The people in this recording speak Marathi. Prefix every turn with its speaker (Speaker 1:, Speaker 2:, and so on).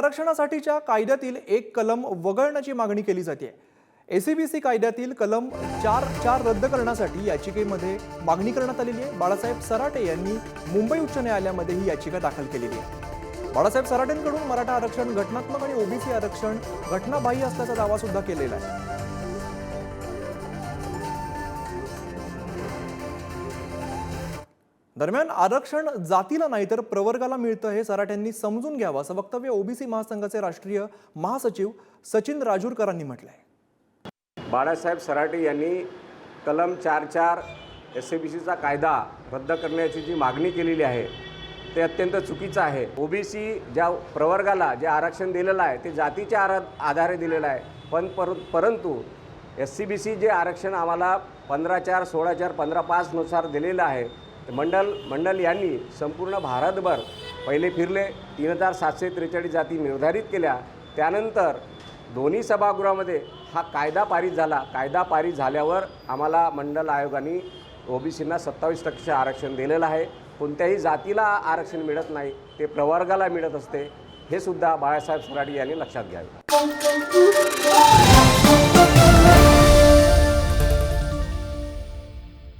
Speaker 1: आरक्षणासाठीच्या कायद्यातील एक कलम वगळण्याची मागणी केली जाते. एसीबीसी कायद्यातील कलम चार चार रद्द करण्यासाठी याचिकेमध्ये मागणी करण्यात आलेली आहे. बाळासाहेब सराटे यांनी मुंबई उच्च न्यायालयामध्ये ही याचिका दाखल केलेली आहे. बाळासाहेब सराटेंकडून मराठा आरक्षण घटनात्मक आणि ओबीसी आरक्षण घटनाबाह्य असल्याचा दावा सुद्धा केलेला आहे. दरम्यान आरक्षण जातीला नाही तर प्रवर्गाला मिळतं हे सराठ्यांनी समजून घ्यावं असं वक्तव्य ओबीसी महासंघाचे राष्ट्रीय महासचिव सचिन राजूरकरांनी म्हटलं आहे
Speaker 2: बाळासाहेब सराटे यांनी कलम चार चार एस ए बी सीचा कायदा रद्द करण्याची जी मागणी केलेली आहे ते अत्यंत चुकीचं आहे. ओबीसी ज्या प्रवर्गाला जे आरक्षण दिलेलं आहे ते जातीच्या आरा आधारे दिलेलं आहे. पण पर परंतु एस सी बी सी जे आरक्षण आम्हाला पंधरा चार सोळा चार पंधरा पाचनुसार दिलेलं आहे मंडल मंडल यांनी संपूर्ण भारतभर पहिले फिरले तीन हजार सातशे त्रेचाळीस जाती निर्धारित केल्या. त्यानंतर दोन्ही सभागृहामध्ये हा कायदा पारित झाला. कायदा पारित झाल्यावर आम्हाला मंडल आयोगाने ओबीसींना सत्तावीस टक्के आरक्षण दिलेलं आहे. कोणत्याही जातीला आरक्षण मिळत नाही ते प्रवर्गाला मिळत असते. हे सुद्धा बाळासाहेब सराडी यांनी लक्षात घ्यावे.